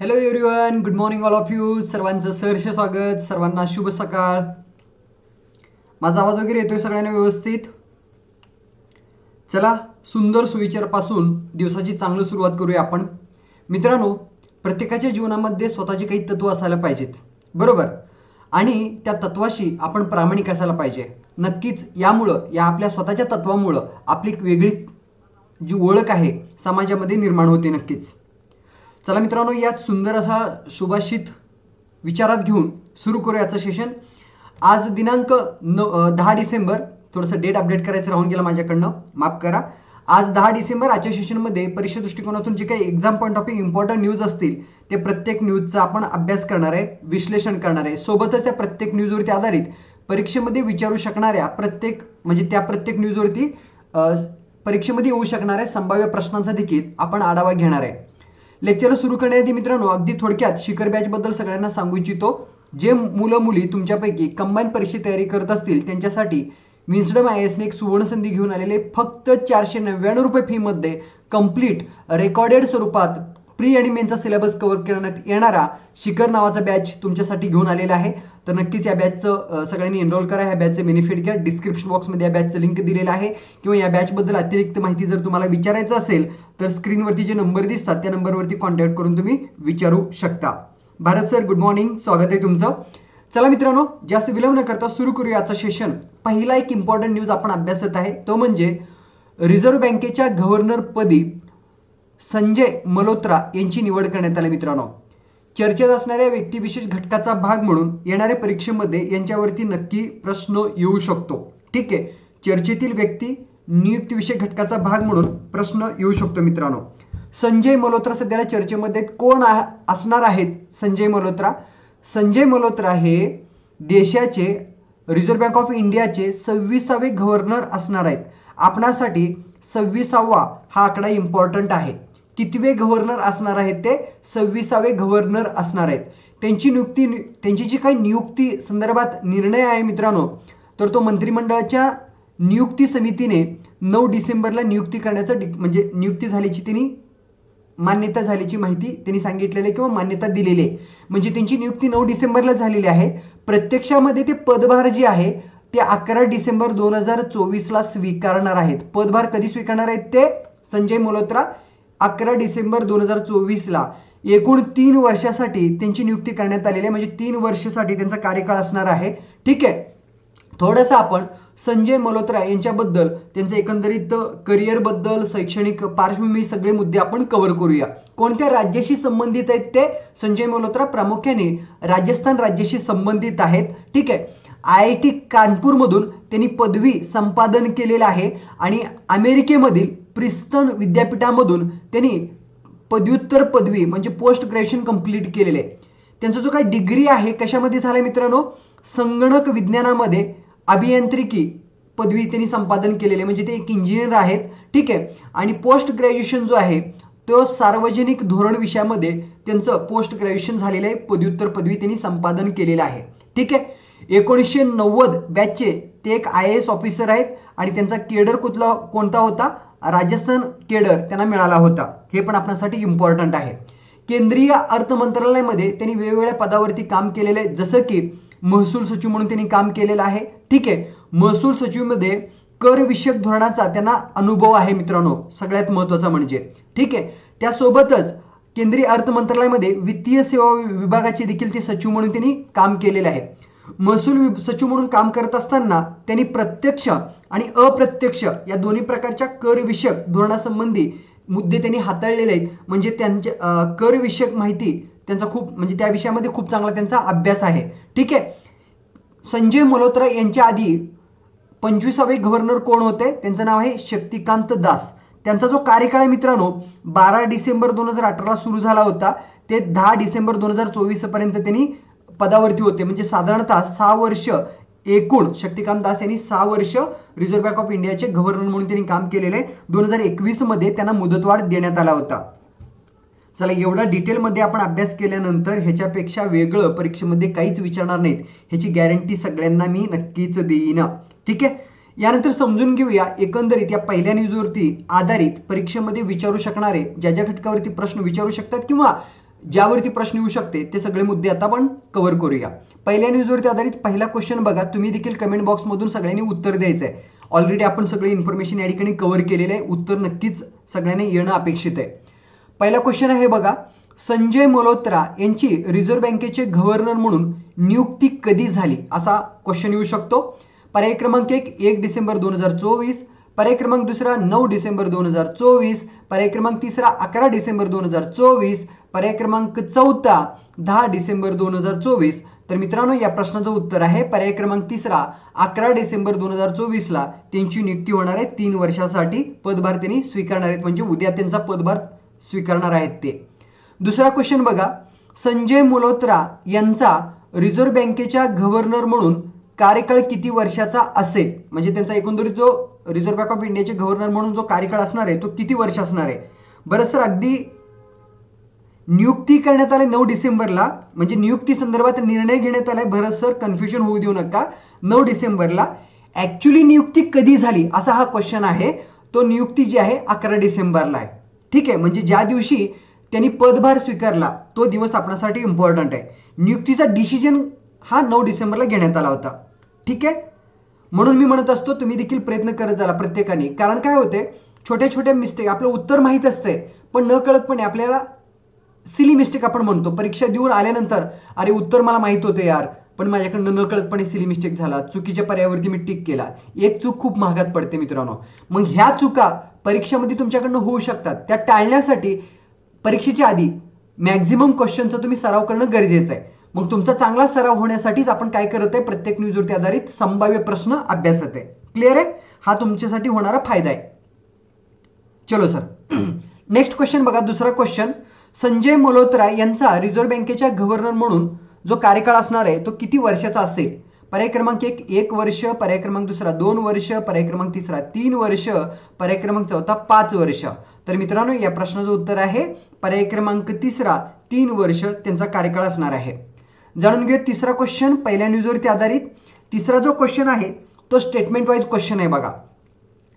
Hello everyone good morning all of you सर्वांचं सहर्ष स्वागत. सर्वांना शुभ सकाळ. माझा आवाज वगैरे येतोय सगळ्यांना व्यवस्थित? चला सुंदर सुविचारपासून दिवसाची चांगली सुरुवात करूया आपण. मित्रांनो प्रत्येकाच्या जीवनामध्ये स्वतःचे काही तत्व असायला पाहिजेत. बरोबर? आणि त्या तत्वाशी आपण प्रामाणिक असायला पाहिजे. नक्कीच यामुळं या आपल्या स्वतःच्या तत्वामुळं आपली एक वेगळी जी ओळख आहे समाजामध्ये निर्माण होते नक्कीच. चला मित्रांनो यात सुंदर असा सुभाषित विचारात घेऊन सुरू करू याचं सेशन. आज दिनांक न दहा डिसेंबर थोडंसं डेट अपडेट करायचं राहून गेलं माझ्याकडनं माफ करा. आज दहा डिसेंबर आजच्या सेशनमध्ये परीक्षा दृष्टिकोनातून जे काही exam point of important news असतील ते प्रत्येक न्यूजचा आपण अभ्यास करणार आहे विश्लेषण करणार आहे. सोबतच त्या प्रत्येक न्यूजवरती आधारित परीक्षेमध्ये विचारू शकणाऱ्या प्रत्येक म्हणजे त्या प्रत्येक न्यूजवरती परीक्षेमध्ये येऊ शकणाऱ्या संभाव्य प्रश्नांचा देखील आपण आढावा घेणार आहे. लेक्चर सुरू करण्याआधी मित्रांनो. अगदी थोडक्यात शिखर बॅचबद्दल सगळ्यांना सांगू इच्छितो. जे मुलं मुली तुमच्यापैकी कंबाईन परीक्षेची तयारी करत असतील त्यांच्यासाठी विन्सडम आय एसने एक सुवर्ण संधी घेऊन आलेले फक्त चारशे नव्याण्णव रुपये फीमध्ये कंप्लीट रेकॉर्डेड स्वरूपात प्री आणि मेनचा सिलेबस कव्हर करण्यात येणारा शिखर नावाचा बॅच तुमच्यासाठी घेऊन आलेला आहे. तर नक्कीच या बॅचचं सगळ्यांनी एनरोल करा. ह्या बॅचचं बेनिफिट घ्या. डिस्क्रिप्शन बॉक्समध्ये या बॅचचं लिंक दिलेलं आहे. किंवा या बॅचबद्दल अतिरिक्त माहिती जर तुम्हाला विचारायचं असेल तर स्क्रीनवरती जे नंबर दिसतात त्या नंबरवरती कॉन्टॅक्ट करून तुम्ही विचारू शकता. भारत सर गुड मॉर्निंग स्वागत आहे तुमचं. चला मित्रांनो जास्त विलंब न करता सुरू करूया आजचं सेशन पहिला एक इम्पॉर्टंट न्यूज आपण अभ्यासत आहे. तो म्हणजे रिझर्व्ह बँकेच्या गव्हर्नरपदी संजय मल्होत्रा यांची निवड करण्यात आली मित्रांनो. चर्चेत असणाऱ्या व्यक्तिविशेष घटकाचा भाग म्हणून येणाऱ्या परीक्षेमध्ये यांच्यावरती नक्की प्रश्न येऊ शकतो. ठीक आहे? चर्चेतील व्यक्ती नियुक्तीविषयक घटकाचा भाग म्हणून प्रश्न येऊ शकतो मित्रांनो. संजय मल्होत्रा सध्याला चर्चेमध्ये कोण आ- असणार आहेत? संजय मल्होत्रा. संजय मल्होत्रा हे देशाचे रिझर्व्ह बँक ऑफ इंडियाचे सव्वीसावे गव्हर्नर असणार आहेत. आपणासाठी सव्वीसावा हा आकडा इम्पॉर्टंट आहे. कितवे गव्हर्नर असणार आहेत ते? सव्वीसावे गव्हर्नर असणार आहेत. त्यांची नियुक्ती त्यांची जी काही नियुक्ती संदर्भात निर्णय आहे मित्रांनो तर तो मंत्रिमंडळाच्या नियुक्ती समितीने नऊ डिसेंबरला नियुक्ती करण्याचं डि- म्हणजे नियुक्ती झाल्याची त्यांनी मान्यता झाल्याची माहिती त्यांनी सांगितलेली आहे किंवा मान्यता दिलेली आहे. म्हणजे त्यांची नियुक्ती नऊ डिसेंबरला झालेली आहे. प्रत्यक्षामध्ये ते पदभार जे आहे ते अकरा डिसेंबर दोन हजार चोवीसला स्वीकारणार आहेत. पदभार कधी स्वीकारणार आहेत ते? संजय मल्होत्रा अकरा डिसेंबर दोन हजार चोवीसला. एकूण तीन वर्षासाठी त्यांची नियुक्ती करण्यात आलेली आहे. म्हणजे तीन वर्षासाठी त्यांचा कार्यकाळ असणार आहे. ठीक आहे? थोडंसं आपण संजय मल्होत्रा यांच्याबद्दल त्यांचं एकंदरीत करिअरबद्दल शैक्षणिक पार्श्वभूमी सगळे मुद्दे आपण कव्हर करूया. कोणत्या राज्याशी संबंधित आहेत ते? संजय मल्होत्रा प्रामुख्याने राजस्थान राज्याशी संबंधित आहेत. ठीक आहे? आय आय टी कानपूरमधून त्यांनी पदवी संपादन केलेलं आहे. आणि अमेरिकेमधील प्रिस्टन विद्यापीठामधून त्यांनी पदव्युत्तर पदवी म्हणजे पोस्ट ग्रॅज्युएशन कंप्लीट केलेले. आहे त्यांचा जो काही डिग्री आहे कशामध्ये झाला मित्रांनो? संगणक विज्ञानामध्ये अभियांत्रिकी पदवी त्यांनी संपादन केलेली. आहे म्हणजे ते एक इंजिनियर आहेत. ठीक आहे? आणि पोस्ट ग्रॅज्युएशन जो आहे तो सार्वजनिक धोरण विषयामध्ये त्यांचं पोस्ट ग्रॅज्युएशन झालेलं आहे. पदव्युत्तर पदवी त्यांनी संपादन केलेलं आहे. ठीक आहे? एकोणीसशे नव्वद बॅचचे ते एक आय ए एस ऑफिसर आहेत. आणि त्यांचा केडर कुठला कोणता होता? राजस्थान केडर त्यांना मिळाला होता. हे पण आपणासाठी इम्पॉर्टंट आहे. केंद्रीय अर्थ मंत्रालयामध्ये त्यांनी वेगवेगळ्या पदावरती काम केलेलं आहे. जसं की महसूल सचिव म्हणून त्यांनी काम केलेलं आहे. ठीक आहे. महसूल सचिवमध्ये करविषयक धोरणाचा त्यांना अनुभव आहे मित्रांनो. सगळ्यात महत्त्वाचा म्हणजे. ठीक आहे. त्यासोबतच केंद्रीय अर्थ मंत्रालयामध्ये वित्तीय सेवा विभागाचे देखील ते सचिव म्हणून त्यांनी काम केलेलं आहे. महसूल सचिव म्हणून काम करत असताना त्यांनी प्रत्यक्ष आणि अप्रत्यक्ष या दोन्ही प्रकारच्या करविषयक धोरणासंबंधी मुद्दे त्यांनी हाताळलेले आहेत. म्हणजे त्यांच्या करविषयक माहिती त्यांचा खूप म्हणजे त्या विषयामध्ये खूप चांगला त्यांचा अभ्यास आहे. ठीक आहे? संजय मल्होत्रा यांच्या आधी पंचवीसावे गव्हर्नर कोण होते? त्यांचं नाव आहे शक्तिकांत दास. त्यांचा जो कार्यकाळ आहे मित्रांनो बारा डिसेंबर दोन हजार अठराला सुरू झाला होता. ते दहा डिसेंबर दोन हजार चोवीसपर्यंत त्यांनी पदावरती होते. म्हणजे साधारणतः सहा वर्ष एकूण शक्तिकांत दास यांनी सहा वर्ष रिझर्व्ह बँक ऑफ इंडियाचे गव्हर्नर म्हणून त्यांनी काम केलेले आहे. दोन हजार एकवीसमध्ये त्यांना मुदतवाढ देण्यात आला होता. चला एवढा डिटेलमध्ये आपण अभ्यास केल्यानंतर ह्याच्यापेक्षा वेगळं परीक्षेमध्ये काहीच विचारणार नाहीत. ह्याची गॅरंटी सगळ्यांना मी नक्कीच देईन. ठीक आहे? यानंतर समजून घेऊया. एकंदरीत या पहिल्या न्यूजवरती आधारित परीक्षेमध्ये विचारू शकणारे ज्या ज्या घटकावरती प्रश्न विचारू शकतात किंवा ज्यावरती प्रश्न येऊ शकते ते सगळे मुद्दे आता आपण कव्हर करूया. पहिल्या न्यूजवरती आधारित पहिला क्वेश्चन बघा. तुम्ही देखील कमेंट बॉक्समधून सगळ्यांनी उत्तर द्यायचं आहे ऑलरेडी आपण सगळे इन्फॉर्मेशन या ठिकाणी कव्हर केलेलं आहे. उत्तर नक्कीच सगळ्यांनी येणं अपेक्षित आहे. पहिला क्वेश्चन आहे बघा. संजय मल्होत्रा यांची रिझर्व्ह बँकेचे गव्हर्नर म्हणून नियुक्ती कधी झाली? असा क्वेश्चन येऊ शकतो. पर्याय क्रमांक एक एक डिसेंबर दोन हजार चोवीस. पर्याय क्रमांक दुसरा नऊ डिसेंबर दोन हजार चोवीस. पर्याय क्रमांक तिसरा अकरा डिसेंबर दोन हजार चोवीस. पर्याय क्रमांक चौथा दहा डिसेंबर दोन हजार चोवीस. तर मित्रांनो या प्रश्नाचं उत्तर आहे पर्याय क्रमांक तिसरा अकरा डिसेंबर दोन हजार चोवीसला त्यांची नियुक्ती होणार आहे. तीन वर्षासाठी पदभार त्यांनी स्वीकारणार आहेत. म्हणजे उद्या त्यांचा पदभार स्वीकारणार आहेत ते. दुसरा क्वेश्चन बघा. संजय मल्होत्रा यांचा रिझर्व्ह बँकेच्या गव्हर्नर म्हणून कार्यकाळ किती वर्षाचा असेल? म्हणजे त्यांचा एकंदरीत जो रिझर्व्ह बँक ऑफ इंडियाचे गव्हर्नर म्हणून जो कार्यकाळ असणार आहे तो किती वर्ष असणार आहे? बरं सर अगदी नियुक्ती करण्यात आले नऊ डिसेंबरला. म्हणजे नियुक्ती संदर्भात निर्णय घेण्यात आलाय. भरत सर कन्फ्युजन होऊ देऊ नका. नऊ डिसेंबरला. ऍक्च्युली नियुक्ती कधी झाली असा हा क्वेश्चन आहे. तो नियुक्ती जी आहे अकरा डिसेंबरला आहे. ठीक आहे? म्हणजे ज्या दिवशी त्यांनी पदभार स्वीकारला तो दिवस आपणासाठी इम्पॉर्टंट आहे. नियुक्तीचा डिसिजन हा नऊ डिसेंबरला घेण्यात आला होता. ठीक आहे? म्हणून मी म्हणत असतो तुम्ही देखील प्रयत्न करत झाला प्रत्येकाने. कारण काय होते छोट्या छोट्या मिस्टेक आपलं उत्तर माहीत असतंय पण न कळतपणे आपल्याला सिली मिस्टेक आपण म्हणतो. परीक्षा देऊन आल्यानंतर अरे उत्तर मला माहीत होतं यार पण माझ्याकडनं नकळतपणे सिली मिस्टेक झाला. चुकीच्या पर्यायावरती मी टिक केला. एक चूक खूप महागात पडते मित्रांनो. मग ह्या चुका परीक्षेमध्ये तुमच्याकडनं होऊ शकतात. त्या टाळण्यासाठी परीक्षेच्या आधी मॅक्झिमम क्वेश्चनचा तुम्ही सराव करणं गरजेचं आहे. मग तुमचा चांगला सराव होण्यासाठीच आपण काय करत आहे? प्रत्येक न्यूजवरती आधारित संभाव्य प्रश्न अभ्यासत आहे. क्लिअर आहे? हा तुमच्यासाठी होणारा फायदा आहे. चलो सर नेक्स्ट क्वेश्चन बघा. दुसरा क्वेश्चन संजय मल्होत्रा यांचा रिझर्व्ह बँकेच्या गव्हर्नर म्हणून जो कार्यकाळ असणार आहे तो किती वर्षाचा असेल? पर्याय क्रमांक एक एक वर्ष पर्याय क्रमांक दुसरा दोन वर्ष पर्याय क्रमांक तिसरा तीन वर्ष पर्याय क्रमांक चौथा पाच वर्ष. तर मित्रांनो या प्रश्नाचं उत्तर आहे पर्याय क्रमांक तिसरा तीन वर्ष त्यांचा कार्यकाळ असणार आहे. जाणून घेऊया तिसरा क्वेश्चन पहिल्या न्यूजवरती आधारित. तिसरा जो क्वेश्चन आहे तो स्टेटमेंट वाईज क्वेश्चन आहे बघा.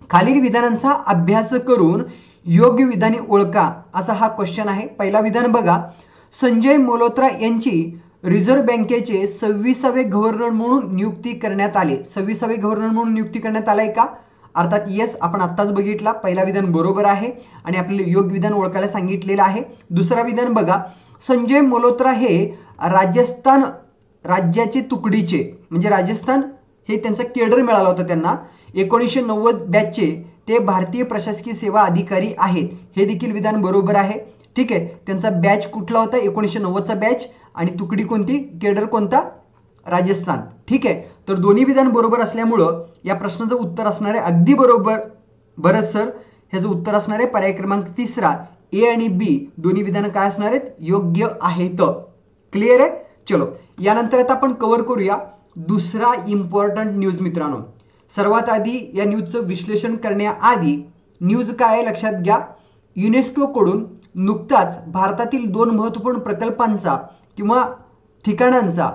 खालील विधानांचा अभ्यास करून योग्य विधाने ओळखा असा हा क्वेश्चन आहे. पहिला विधान बघा. संजय मल्होत्रा यांची रिझर्व्ह बँकेचे सव्वीसावे गव्हर्नर म्हणून नियुक्ती करण्यात आले. सव्वीसावे गव्हर्नर म्हणून नियुक्ती करण्यात आलाय का? अर्थात येस आपण आत्ताच बघितला. पहिला विधान बरोबर आहे आणि आपल्याला योग्य विधान ओळखायला सांगितलेलं आहे. दुसरा विधान बघा. संजय मल्होत्रा हे राजस्थान राज्याचे तुकडीचे म्हणजे राजस्थान हे त्यांचं केडर मिळालं होतं त्यांना. एकोणीसशे नव्वद बॅचचे ते भारतीय प्रशासकीय सेवा अधिकारी आहेत. हे देखील विधान बरोबर आहे. ठीक आहे? त्यांचा बॅच कुठला होता? एकोणीसशे नव्वदचा बॅच आणि तुकडी कोणती? केडर कोणता? राजस्थान. ठीक आहे? तर दोन्ही विधान बरोबर असल्यामुळं या प्रश्नाचं उत्तर असणार आहे अगदी बरोबर. बरं सर. ह्याचं उत्तर असणार आहे पर्याय क्रमांक तिसरा. ए आणि बी दोन्ही विधानं काय असणार आहेत? योग्य आहेत. क्लिअर आहे? चलो. यानंतर आता आपण कव्हर करूया दुसरा इम्पॉर्टंट न्यूज मित्रांनो. सर्वात आधी या न्यूजचं विश्लेषण करण्याआधी न्यूज काय आहे लक्षात घ्या. युनेस्कोकडून नुकताच भारतातील दोन महत्त्वपूर्ण प्रकल्पांचा किंवा ठिकाणांचा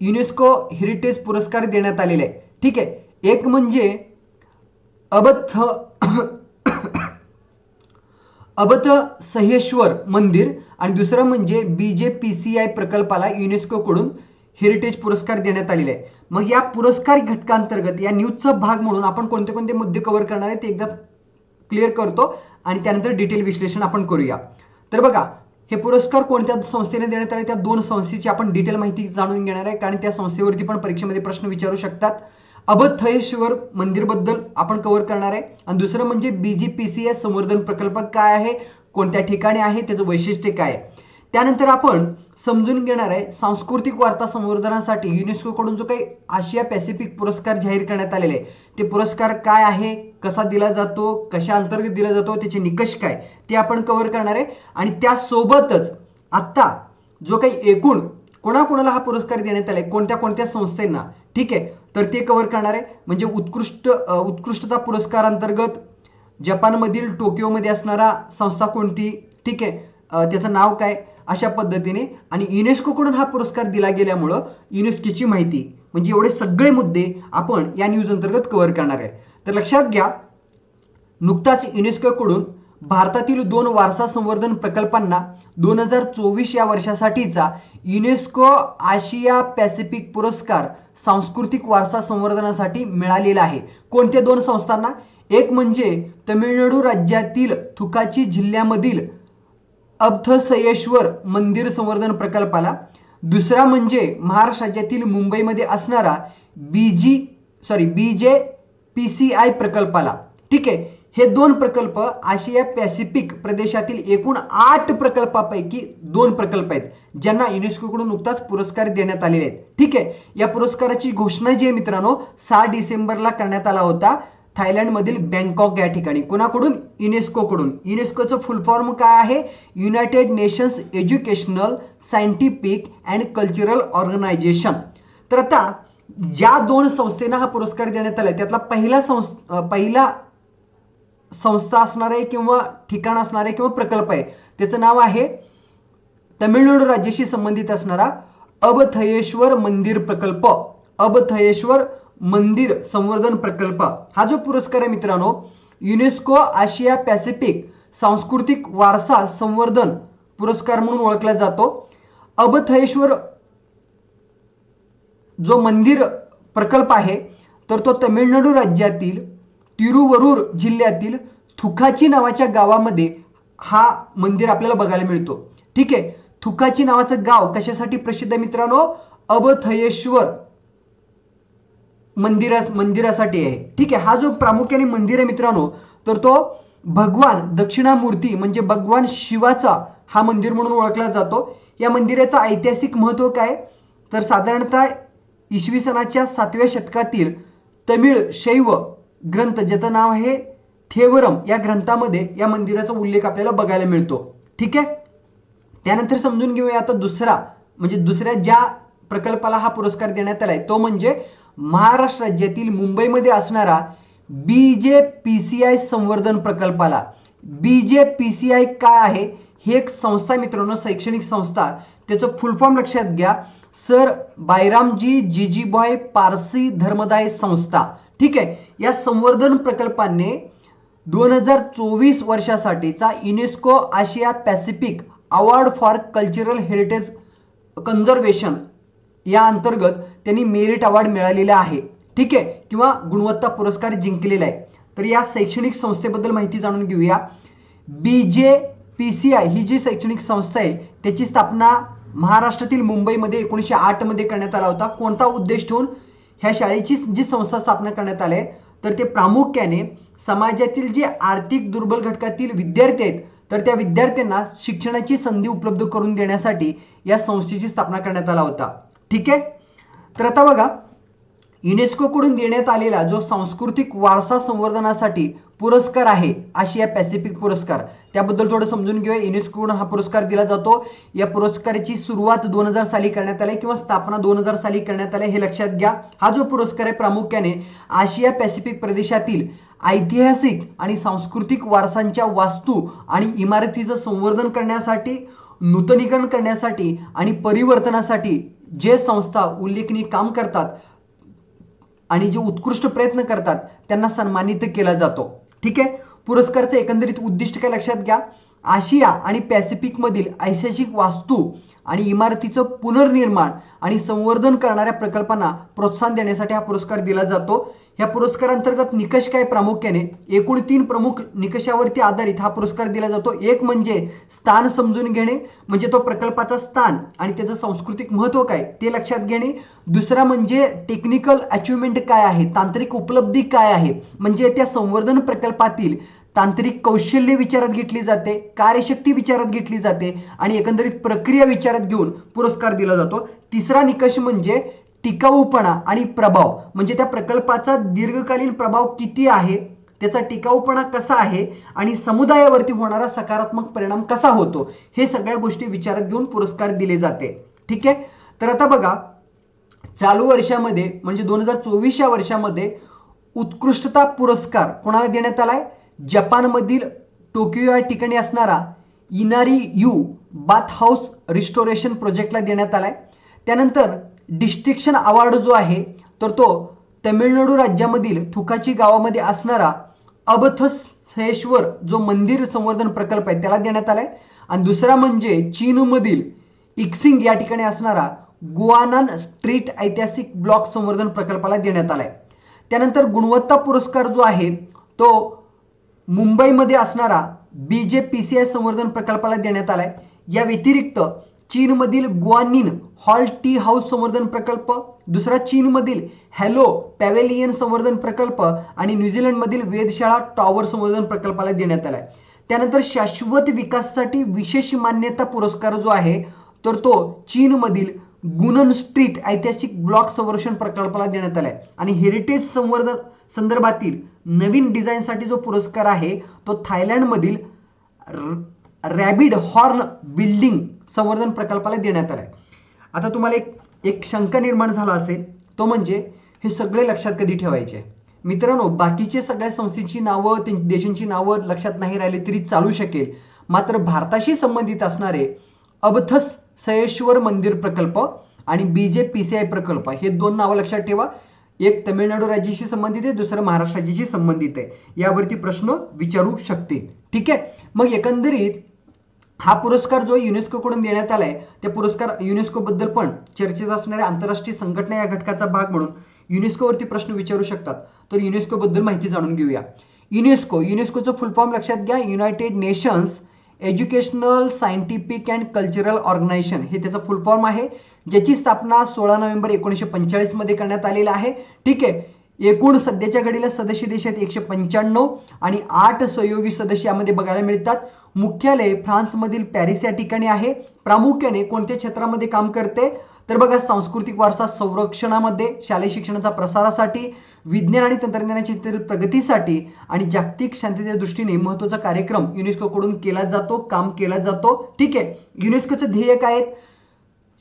युनेस्को हेरिटेज पुरस्कार देण्यात आलेला आहे. ठीक आहे. एक म्हणजे अबथ अबत सह्येश्वर मंदिर आणि दुसरं म्हणजे बी जे पी सी आय प्रकल्पाला युनेस्कोकडून हेरिटेज पुरस्कार देण्यात आलेले आहे. मग या पुरस्कार घटकांतर्गत या न्यूजचा भाग म्हणून आपण कोणते कोणते मुद्दे कव्हर करणार आहे ते एकदा क्लिअर करतो आणि त्यानंतर डिटेल विश्लेषण आपण करूया. तर बघा हे पुरस्कार कोणत्या संस्थेने देण्यात आले? त्या दोन संस्थेची आपण डिटेल माहिती जाणून घेणार आहे कारण त्या संस्थेवरती पण परीक्षेमध्ये प्रश्न विचारू शकतात. अबथयेश्वर मंदिरबद्दल आपण कव्हर करणार आहे. आणि दुसरं म्हणजे B G P C S संवर्धन प्रकल्प काय आहे? कोणत्या ठिकाणी आहे? त्याचं वैशिष्ट्य काय आहे? त्यानंतर आपण समजून घेणार आहे सांस्कृतिक वार्ता संवर्धनासाठी युनेस्कोकडून जो काही आशिया पॅसिफिक पुरस्कार जाहीर करण्यात आलेले आहे ते पुरस्कार काय आहे कसा दिला जातो कशा अंतर्गत दिला जातो त्याचे निकष काय ते आपण कव्हर करणार आहे. आणि त्यासोबतच आत्ता जो काही एकूण कोणाकोणाला हा पुरस्कार देण्यात आला आहे कोणत्या कोणत्या संस्थेंना ठीक आहे तर ते कव्हर करणार आहे. म्हणजे उत्कृष्ट उत्कृष्टता पुरस्कार अंतर्गत जपानमधील टोकियोमध्ये असणारा संस्था कोणती ठीक आहे त्याचं नाव काय अशा पद्धतीने आणि युनेस्कोकडून हा पुरस्कार दिला गेल्यामुळं युनेस्कोची माहिती म्हणजे एवढे सगळे मुद्दे आपण या न्यूज अंतर्गत कव्हर करणार आहे. तर लक्षात घ्या नुकताच युनेस्कोकडून भारतातील दोन वारसा संवर्धन प्रकल्पांना दोन हजार चोवीस या वर्षासाठीचा युनेस्को आशिया पॅसिफिक पुरस्कार सांस्कृतिक वारसा संवर्धनासाठी मिळालेला आहे. कोणत्या दोन संस्थांना? एक म्हणजे तमिळनाडू राज्यातील थुकाची जिल्ह्यामधील अब्धसयेश्वर मंदिर संवर्धन प्रकल्पाला. दुसरा म्हणजे महाराष्ट्राच्यातील मुंबईमध्ये असणारा busy sorry B J P C I प्रकल्पाला. ठीक आहे? हे दोन प्रकल्प आशिया पॅसिफिक प्रदेशातील एकूण आठ प्रकल्पापैकी दोन प्रकल्प आहेत ज्यांना युनेस्कोकडून नुकताच पुरस्कार देण्यात आलेले आहेत. ठीक आहे? या पुरस्काराची घोषणा जी आहे मित्रांनो सहा डिसेंबरला करण्यात आला होता. थायलंडमधील बँकॉक या ठिकाणी. कोणाकडून? युनेस्कोकडून. युनेस्कोचं फुल फॉर्म काय आहे? United Nations Educational Scientific and Cultural Organization. तर आता ज्या दोन संस्थेना हा पुरस्कार देण्यात आला त्यातला पहिला संस् पहिला संस्था असणार आहे किंवा ठिकाण असणार आहे किंवा प्रकल्प आहे त्याचं नाव आहे तमिळनाडू राज्याशी संबंधित असणारा अबथयेश्वर मंदिर प्रकल्प. अबथयेश्वर मंदिर संवर्धन प्रकल्प. हा जो पुरस्कार आहे मित्रांनो युनेस्को आशिया पॅसिफिक सांस्कृतिक वारसा संवर्धन पुरस्कार म्हणून ओळखला जातो. अबथयेश्वर जो मंदिर प्रकल्प आहे तर तो तमिळनाडू राज्यातील तिरुवरूर जिल्ह्यातील थुकाची नावाच्या गावामध्ये हा मंदिर आपल्याला बघायला मिळतो. ठीक आहे? थुकाची नावाचं गाव कशासाठी प्रसिद्ध आहे मित्रांनो? अबथयेश्वर. मंदिरा मंदिरासाठी आहे. ठीक आहे हा जो प्रामुख्याने मंदिर आहे मित्रांनो तर तो भगवान दक्षिणामूर्ती म्हणजे भगवान शिवाचा हा मंदिर म्हणून ओळखला जातो. या मंदिराचं ऐतिहासिक महत्त्व काय? तर साधारणतः इसवी सनाच्या सातव्या शतकातील तमिळ शैव ग्रंथ ज्याचं नाव आहे थेवरम या ग्रंथामध्ये या मंदिराचा उल्लेख आपल्याला बघायला मिळतो. ठीक आहे? त्यानंतर समजून घेऊया आता दुसरा म्हणजे दुसऱ्या ज्या प्रकल्पाला हा पुरस्कार देण्यात आलाय तो म्हणजे महाराष्ट्र राज्यातील मुंबईमध्ये असणारा बी जे पी सी आय संवर्धन प्रकल्पाला. बी जे पी सी आय काय आहे? ही एक संस्था मित्रांनो शैक्षणिक संस्था. त्याचं फुल फॉर्म लक्षात घ्या. सर बायरामजी जिजीबॉय पारसी धर्मदाय संस्था. ठीक आहे? या संवर्धन प्रकल्पाने दोन हजार चोवीस वर्षासाठीचा UNESCO Asia Pacific award for cultural heritage conservation या अंतर्गत त्यांनी मेरिट अवॉर्ड मिळालेला आहे. ठीक आहे? किंवा गुणवत्ता पुरस्कार जिंकलेला आहे. तर या शैक्षणिक संस्थेबद्दल माहिती जाणून घेऊया. B J P C I ही जी शैक्षणिक संस्था आहे त्याची स्थापना महाराष्ट्रातील मुंबईमध्ये एकोणीसशे आठमध्ये करण्यात आला होता. कोणता उद्देश ठेवून? ह्या शाळेची जी संस्था स्थापना करण्यात आली आहे तर ते प्रामुख्याने समाजातील जे आर्थिक दुर्बल घटकातील विद्यार्थी आहेत तर त्या विद्यार्थ्यांना शिक्षणाची संधी उपलब्ध करून देण्यासाठी या संस्थेची स्थापना करण्यात आला होता. ठीक आहे? तर आता बघा युनेस्कोकडून देण्यात आलेला जो सांस्कृतिक वारसा संवर्धनासाठी पुरस्कार आहे आशिया पॅसिफिक पुरस्कार. त्याबद्दल थोडं समजून घेऊया. युनेस्कोकडून हा पुरस्कार दिला जातो. या पुरस्काराची सुरुवात दोन हजार साली करण्यात आली किंवा स्थापना दोन हजार साली करण्यात आली हे लक्षात घ्या. हा जो पुरस्कार आहे प्रामुख्याने आशिया पॅसिफिक प्रदेशातील ऐतिहासिक आणि सांस्कृतिक वारसांच्या वास्तू आणि इमारतीचं संवर्धन करण्यासाठी नूतनीकरण करण्यासाठी आणि परिवर्तनासाठी जे संस्था उल्लेखनीय काम करतात आणि जे उत्कृष्ट प्रयत्न करतात त्यांना सन्मानित केला जातो. ठीक आहे? पुरस्कारचं एकंदरीत उद्दिष्ट काय लक्षात घ्या? आशिया आणि पॅसिफिकमधील ऐतिहासिक वास्तू आणि इमारतीचं पुनर्निर्माण आणि संवर्धन करणाऱ्या प्रकल्पांना प्रोत्साहन देण्यासाठी हा पुरस्कार दिला जातो. या पुरस्कारांतर्गत निकष काय प्रामुख्याने? एकूण तीन प्रमुख निकषावरती आधारित हा पुरस्कार दिला जातो. एक म्हणजे स्थान समजून घेणे म्हणजे तो प्रकल्पाचा स्थान आणि त्याचं सांस्कृतिक महत्त्व काय ते लक्षात घेणे. दुसरा म्हणजे टेक्निकल अचिव्हमेंट काय आहे तांत्रिक उपलब्धी काय आहे म्हणजे त्या संवर्धन प्रकल्पातील तांत्रिक कौशल्य विचारात घेतली जाते कार्यशक्ती विचारात घेतली जाते आणि एकंदरीत प्रक्रिया विचारात घेऊन पुरस्कार दिला जातो. तिसरा निकष म्हणजे टिकाऊपणा आणि प्रभाव. म्हणजे त्या प्रकल्पाचा दीर्घकालीन प्रभाव किती आहे? त्याचा टिकाऊपणा कसा आहे? आणि समुदायावरती होणारा सकारात्मक परिणाम कसा होतो? हे सगळ्या गोष्टी विचारात घेऊन पुरस्कार दिले जाते. ठीक आहे? तर आता बघा चालू वर्षामध्ये म्हणजे दोन हजार चोवीस या वर्षामध्ये उत्कृष्टता पुरस्कार कोणाला देण्यात आलाय? जपानमधील टोकियो या ठिकाणी असणारा Inari yu bath house restoration प्रोजेक्टला देण्यात आलाय. त्यानंतर डिस्ट्रिक्शन अवॉर्ड जो आहे तर तो तमिळनाडू राज्यामधील थुकाची गावामध्ये असणारा अबथसहेश्वर जो मंदिर संवर्धन प्रकल्प आहे त्याला देण्यात आला आहे आणि दुसरा म्हणजे चीनमधील इक्सिंग या ठिकाणी असणारा गुआनान स्ट्रीट ऐतिहासिक ब्लॉक संवर्धन प्रकल्पाला देण्यात आला आहे त्यानंतर गुणवत्ता पुरस्कार जो आहे तो मुंबईमध्ये असणारा बी जे पी सी आय संवर्धन प्रकल्पाला देण्यात आला आहे या व्यतिरिक्त चीनमधील गुआनिन हॉल टी हाऊस संवर्धन प्रकल्प दुसरा चीनमधील हॅलो पॅवेलियन संवर्धन प्रकल्प आणि न्यूझीलंडमधील वेधशाळा टॉवर संवर्धन प्रकल्पाला देण्यात आला आहे त्यानंतर शाश्वत विकासासाठी विशेष मान्यता पुरस्कार जो आहे तर तो चीनमधील गुनन स्ट्रीट ऐतिहासिक ब्लॉक संरक्षण प्रकल्पाला देण्यात आला आहे आणि हेरिटेज संवर्धन संदर्भातील नवीन डिझाईनसाठी जो पुरस्कार आहे तो थायलंडमधील रॅबिड हॉर्न बिल्डिंग संवर्धन प्रकल्पाला देण्यात आलाय. आता तुम्हाला एक एक शंका निर्माण झाला असेल तो म्हणजे हे सगळे लक्षात कधी ठेवायचे? मित्रांनो बाकीचे सगळ्या संस्थेची नावं देशांची नावं लक्षात नाही राहिली तरी चालू शकेल. मात्र भारताशी संबंधित असणारे अबथस सयेश्वर मंदिर प्रकल्प आणि बी जे पी सी आय प्रकल्प हे दोन नावं लक्षात ठेवा. एक तमिळनाडू राज्याशी संबंधित आहे दुसरं महाराष्ट्र राज्याशी संबंधित आहे. यावरती प्रश्न विचारू शकतील. ठीक आहे? मग एकंदरीत हा पुरस्कार जो युनेस्कोकडून देण्यात आलाय त्या पुरस्कार युनेस्कोबद्दल पण चर्चेत असणाऱ्या आंतरराष्ट्रीय संघटना या घटकाचा भाग म्हणून युनेस्कोवरती प्रश्न विचारू शकतात. तर युनेस्कोबद्दल माहिती जाणून घेऊया. युनेस्को युनेस्कोचं फुल फॉर्म लक्षात घ्या. United Nations Educational Scientific and Cultural Organization हे त्याचं फुल फॉर्म आहे ज्याची स्थापना सोळा नोव्हेंबर एकोणीसशे पंचाळीसमध्ये करण्यात आलेला आहे. ठीक आहे. एकूण सध्याच्या घडीला सदस्य देश आहेत एकशे पंच्याण्णव आणि आठ सहयोगी सदस्य यामध्ये बघायला मिळतात. मुख्यालय फ्रान्समधील पॅरिस या ठिकाणी आहे. प्रामुख्याने कोणत्या क्षेत्रामध्ये काम करते? तर बघा सांस्कृतिक वारसा संरक्षणामध्ये शालेय शिक्षणाचा प्रसारासाठी विज्ञान आणि तंत्रज्ञानाच्या प्रगतीसाठी आणि जागतिक शांततेच्या दृष्टीने महत्त्वाचा कार्यक्रम युनेस्कोकडून केला जातो काम केला जातो. ठीक आहे. युनेस्कोचं ध्येय काय आहेत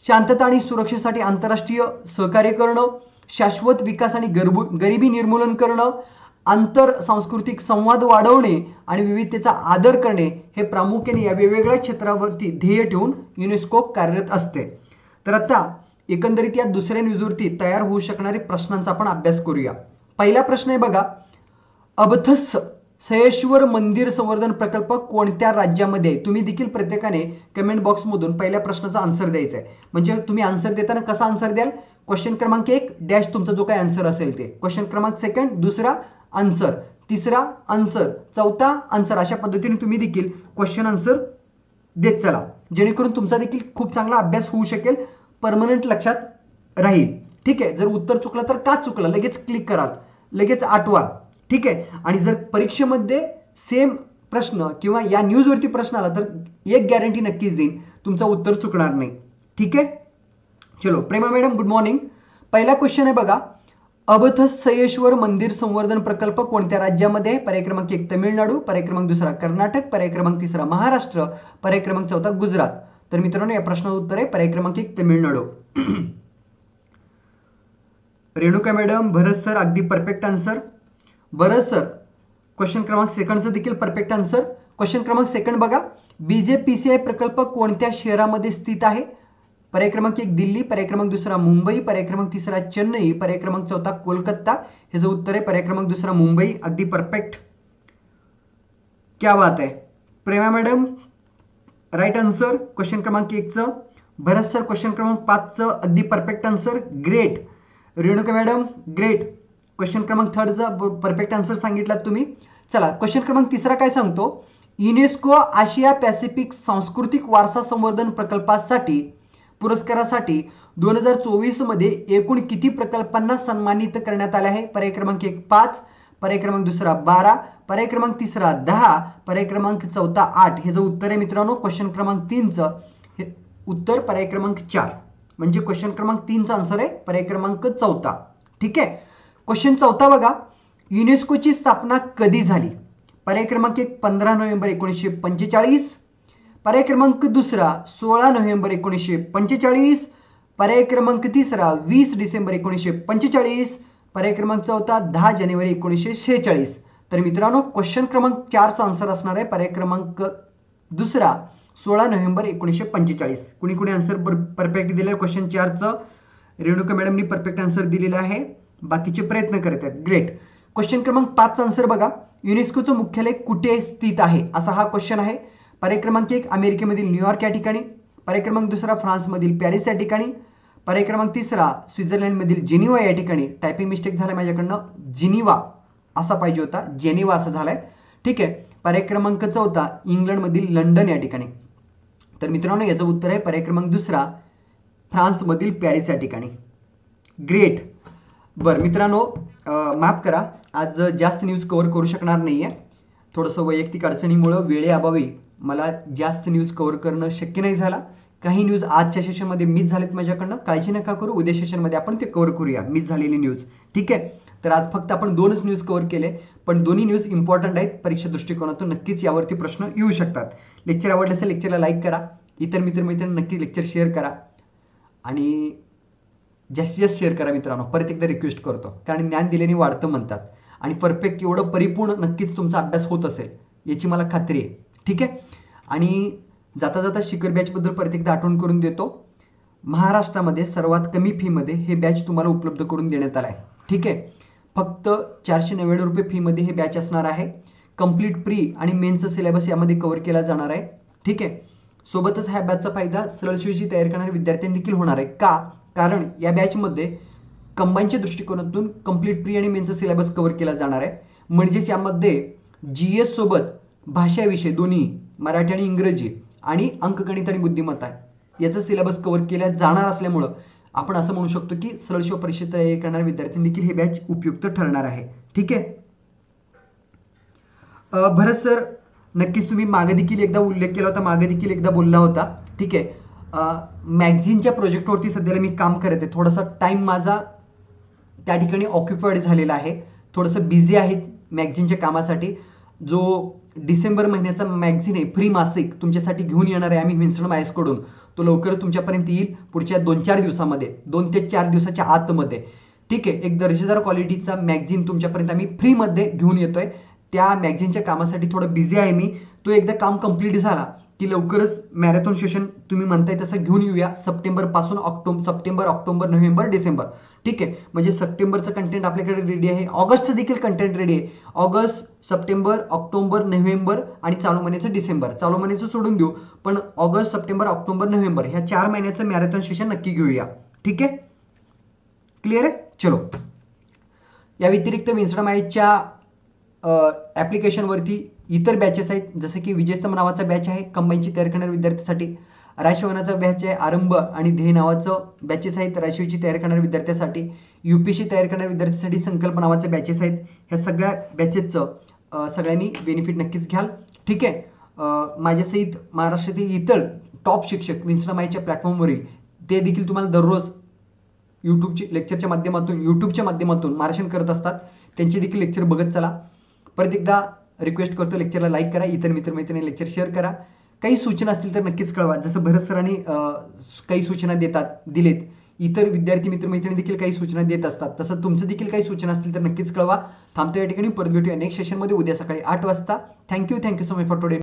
शांतता आणि सुरक्षेसाठी आंतरराष्ट्रीय सहकार्य करणं शाश्वत विकास आणि गरबू गरिबी निर्मूलन करणं आंतर सांस्कृतिक संवाद वाढवणे आणि विविधतेचा आदर करणे हे प्रामुख्याने या वेगवेगळ्या क्षेत्रावरती ध्येय ठेवून युनेस्को कार्यरत असते. तर आता एकंदरीत या दुसऱ्या न्यूजवरती तयार होऊ शकणारे प्रश्नांचा आपण अभ्यास करूया. पहिला प्रश्न आहे बघा अबथस सहेश्वर मंदिर संवर्धन प्रकल्प कोणत्या राज्यामध्ये आहे? तुम्ही देखील प्रत्येकाने कमेंट बॉक्समधून पहिल्या प्रश्नाचा आन्सर द्यायचा आहे. म्हणजे तुम्ही आन्सर देताना कसा आन्सर द्याल? क्वेश्चन क्रमांक एक डॅश तुमचा जो काही आन्सर असेल ते. क्वेश्चन क्रमांक सेकंड दुसरा आन्सर तिसरा आन्सर चौथा आन्सर अशा पद्धतीने तुम्ही देखील क्वेश्चन आन्सर देत चला. जेणेकरून तुमचा देखील खूप चांगला अभ्यास होऊ शकेल परमनंट लक्षात राहील. ठीक आहे? जर उत्तर चुकलं तर का चुकलं? लगेच क्लिक कराल. लगेच आठवा. ठीक आहे? आणि जर परीक्षेमध्ये सेम प्रश्न किंवा या न्यूजवरती प्रश्न आला तर एक गॅरंटी नक्कीच देईन. तुमचं उत्तर चुकणार नाही. ठीक आहे? चलो. प्रेमा मॅडम गुड मॉर्निंग पहिला क्वेश्चन आहे बघा. अबथस सयेश्वर मंदिर संवर्धन प्रकल्प कोणत्या राज्यामध्ये? आहे पर्याय क्रमांक एक तमिळनाडू पर्याय क्रमांक दुसरा कर्नाटक पर्याय क्रमांक तिसरा महाराष्ट्र पर्याय क्रमांक चौथा गुजरात. तर मित्रांनो या प्रश्नाचं उत्तर आहे पर्याय क्रमांक एक तमिळनाडू. रेणुका मॅडम भरत सर अगदी perfect answer Bharat sir question क्रमांक सेकंडचं देखील परफेक्ट आन्सर क्वेश्चन क्रमांक सेकंड बघा. बीजेपीसीआय प्रकल्प कोणत्या शहरामध्ये स्थित आहे? पर्याय क्रमांक एक दिल्ली पर्याय क्रमांक दुसरा मुंबई पर्याय क्रमांक तिसरा चेन्नई पर्याय क्रमांक चौथा कोलकाता. ह्याचं उत्तर आहे पर्याय क्रमांक दुसरा मुंबई. अगदी परफेक्ट क्या बात आहे. Prema madam right answer question क्रमांक एकचं भरत सर क्वेश्चन क्रमांक पाचचं अगदी perfect answer great Renuka madam great question क्रमांक थर्डचं परफेक्ट आन्सर सांगितलात तुम्ही. चला क्वेश्चन क्रमांक तिसरा काय सांगतो? युनेस्को आशिया पॅसिफिक सांस्कृतिक वारसा संवर्धन प्रकल्पासाठी पुरस्कारासाठी दोन हजार चोवीसमध्ये एकूण किती प्रकल्पांना सन्मानित करण्यात आले आहे? पर्याय क्रमांक एक पाच पर्याय क्रमांक दुसरा बारा पर्याय क्रमांक तिसरा दहा पर्याय क्रमांक चौथा आठ. हे जो उत्तर आहे मित्रांनो क्वेश्चन क्रमांक तीनचं हे उत्तर पर्याय क्रमांक चार. म्हणजे क्वेश्चन क्रमांक तीनचा आन्सर आहे पर्याय क्रमांक चौथा. ठीक आहे? क्वेश्चन चौथा बघा. युनेस्कोची स्थापना कधी झाली? पर्याय क्रमांक एक पंधरा नोव्हेंबर एकोणीसशे पंचेचाळीस पर्याय क्रमांक दुसरा सोळा नोव्हेंबर एकोणीसशे पंचेचाळीस पर्याय क्रमांक तिसरा वीस डिसेंबर एकोणीसशे पंचेचाळीस पर्याय क्रमांक चौथा दहा जानेवारी एकोणीसशे शेहेचाळीस. तर मित्रांनो क्वेश्चन क्रमांक चारचा आन्सर असणार आहे पर्याय क्रमांक दुसरा सोळा नोव्हेंबर एकोणीसशे पंचेचाळीस. कुणी कुणी आन्सर परफेक्ट दिलेलं आहे क्वेश्चन चारचं? रेणुका मॅडमनी परफेक्ट आन्सर दिलेला आहे. बाकीचे प्रयत्न करत आहेत. ग्रेट क्वेश्चन क्रमांक पाचचा आन्सर बघा. युनेस्कोचं मुख्यालय कुठे स्थित आहे? असा हा क्वेश्चन आहे. पर्याय क्रमांक एक अमेरिकेमधील न्यूयॉर्क या ठिकाणी. पर्याय क्रमांक दुसरा फ्रान्समधील पॅरिस या ठिकाणी. पर्याय क्रमांक तिसरा स्वित्झर्लंडमधील जेनिवा या ठिकाणी. टायपिंग मिस्टेक झाला माझ्याकडनं. जिनिवा असा पाहिजे होता. जेनिवा असा झालाय. ठीक आहे. पर्याय क्रमांक चौथा इंग्लंडमधील लंडन या ठिकाणी. तर मित्रांनो याचं उत्तर आहे पर्याय क्रमांक दुसरा फ्रान्समधील पॅरिस या ठिकाणी. ग्रेट बरं मित्रांनो माफ करा. आज जास्त न्यूज कव्हर करू शकणार नाही आहे थोडंसं वैयक्तिक अडचणीमुळं वेळेअभावी मला जास्त न्यूज कव्हर करणं शक्य नाही झाला. काही न्यूज आजच्या सेशनमध्ये मिस झालेत माझ्याकडनं. काळजी नका करू. उद्या सेशनमध्ये आपण ते कव्हर करूया. मिस झालेली न्यूज ठीक आहे? तर आज फक्त आपण दोनच न्यूज कव्हर केले. पण दोन्ही न्यूज इम्पॉर्टंट आहेत. परीक्षा दृष्टिकोनातून नक्कीच यावरती प्रश्न येऊ शकतात. लेक्चर आवडलं असेल लेक्चरला लाईक करा. इतर मित्रमैत्रिणी नक्की लेक्चर शेअर करा. आणि जास्तीत जास्त शेअर करा मित्रांनो. परत एकदा रिक्वेस्ट करतो. कारण ज्ञान दिल्याने वाढतं म्हणतात. आणि परफेक्ट एवढं परिपूर्ण नक्कीच तुमचा अभ्यास होत असेल याची मला खात्री आहे. ठीक आहे? आणि जाता जाता शिखर बॅचबद्दल परत एकदा आठवण करून देतो. महाराष्ट्रामध्ये सर्वात कमी फीमध्ये हे बॅच तुम्हाला उपलब्ध करून देण्यात आलं आहे. ठीक आहे? फक्त चारशे नव्याण्णव रुपये फीमध्ये हे बॅच असणार आहे. कंप्लीट प्री आणि मेनचं सिलेबस यामध्ये कव्हर केला जाणार आहे. ठीक आहे? सोबतच ह्या बॅचचा फायदा सरळ शिवची तयारी करणाऱ्या विद्यार्थ्यांनी देखील होणार आहे. का? कारण या बॅचमध्ये कंबाईनच्या दृष्टिकोनातून कंप्लीट प्री आणि मेनचा सिलेबस कव्हर केला जाणार आहे. म्हणजेच यामध्ये जी एस सोबत भाषाविषय दोन्ही मराठी आणि इंग्रजी आणि अंकगणित आणि बुद्धिमत्ता याचं सिलेबस कव्हर केल्या जाणार असल्यामुळं आपण असं म्हणू शकतो की सरळ शिव परीक्षेत तयारी करणाऱ्या विद्यार्थ्यांनी देखील हे बॅच उपयुक्त ठरणार आहे. ठीक आहे? भरत सर नक्कीच तुम्ही मागे देखील एकदा उल्लेख केला होता मागे देखील एकदा बोलला होता. ठीक आहे? मॅगझिनच्या प्रोजेक्टवरती सध्याला मी काम करत आहे. थोडासा टाईम माझा त्या ठिकाणी ऑक्युपाईड झालेला आहे. थोडंसं बिझी आहे मॅगझिनच्या कामासाठी. जो डिसेंबर महिन्याचा मॅगझिन आहे फ्री मासिक. तुमच्यासाठी घेऊन येणार आहे आम्ही विन्स्टन मायसकडून तो लवकर तुमच्यापर्यंत येईल पुढच्या दोन चार दिवसामध्ये. दोन ते चार दिवसाच्या आतमध्ये. ठीक आहे एक दर्जेदार क्वालिटीचा मॅगझिन तुमच्यापर्यंत आम्ही फ्रीमध्ये घेऊन येतोय. त्या मॅगझिनच्या कामासाठी थोडं बिझी आहे मी. तो एकदा काम कंप्लीट झाला की लवकरच मॅरेथॉन सेशन तुम्ही म्हणताय तसं घेऊन येऊया. सप्टेंबरपासून October September October November December. ठीक आहे? म्हणजे सप्टेंबरचं कंटेंट आपल्याकडे रेडी आहे. ऑगस्टचं देखील कंटेंट रेडी आहे. ऑगस्ट सप्टेंबर ऑक्टोबर नोव्हेंबर आणि चालू महिन्याचं डिसेंबर. चालू महिन्याचं सोडून देऊ. पण ऑगस्ट सप्टेंबर ऑक्टोबर नोव्हेंबर ह्या चार महिन्याचं मॅरेथॉन सेशन नक्की घेऊया. ठीक आहे? क्लिअर आहे? चलो. या व्यतिरिक्त विन्स्टामाईच्या ॲप्लिकेशनवरती इतर बॅचेस आहेत. जसं की विजयस्तंभ नावाचा बॅच आहे. कंबाईनची तयारी करणाऱ्या विद्यार्थ्यासाठी राशिवनाचा बॅच आहे. आरंभ आणि ध्येय नावाचं बॅचेस आहेत. राशिवची तयारी करणाऱ्या विद्यार्थ्यासाठी यू पी सी तयार करणाऱ्या विद्यार्थ्यासाठी संकल्प नावाचे बॅचेस आहेत. ह्या सगळ्या बॅचेसचं सगळ्यांनी बेनिफिट नक्कीच घ्याल. ठीक आहे. माझ्यासहित महाराष्ट्रातील इतर टॉप शिक्षक विन्स्टामाईच्या प्लॅटफॉर्मवरील ते देखील तुम्हाला दररोज यूट्यूबचे लेक्चरच्या माध्यमातून यूट्यूबच्या माध्यमातून मार्शन करत असतात. त्यांचे देखील लेक्चर बघत चला. परत एकदा रिक्वेस्ट करतो लेक्चरला लाईक करा इतर मित्रमैत्रिणी लेक्चर शेअर करा. काही सूचना असतील तर नक्कीच कळवा. जसं भरत सरांनी काही सूचना देतात दिलेत. इतर विद्यार्थी मित्रमैत्रिणी देखील काही सूचना देत असतात. तसं तुमचं देखील काही सूचना असतील तर नक्कीच कळवा. थांबतो या ठिकाणी. परत भेटूया नेक्स्ट सेशनमध्ये उद्या सकाळी आठ वाजता. Thank you thank you so much for today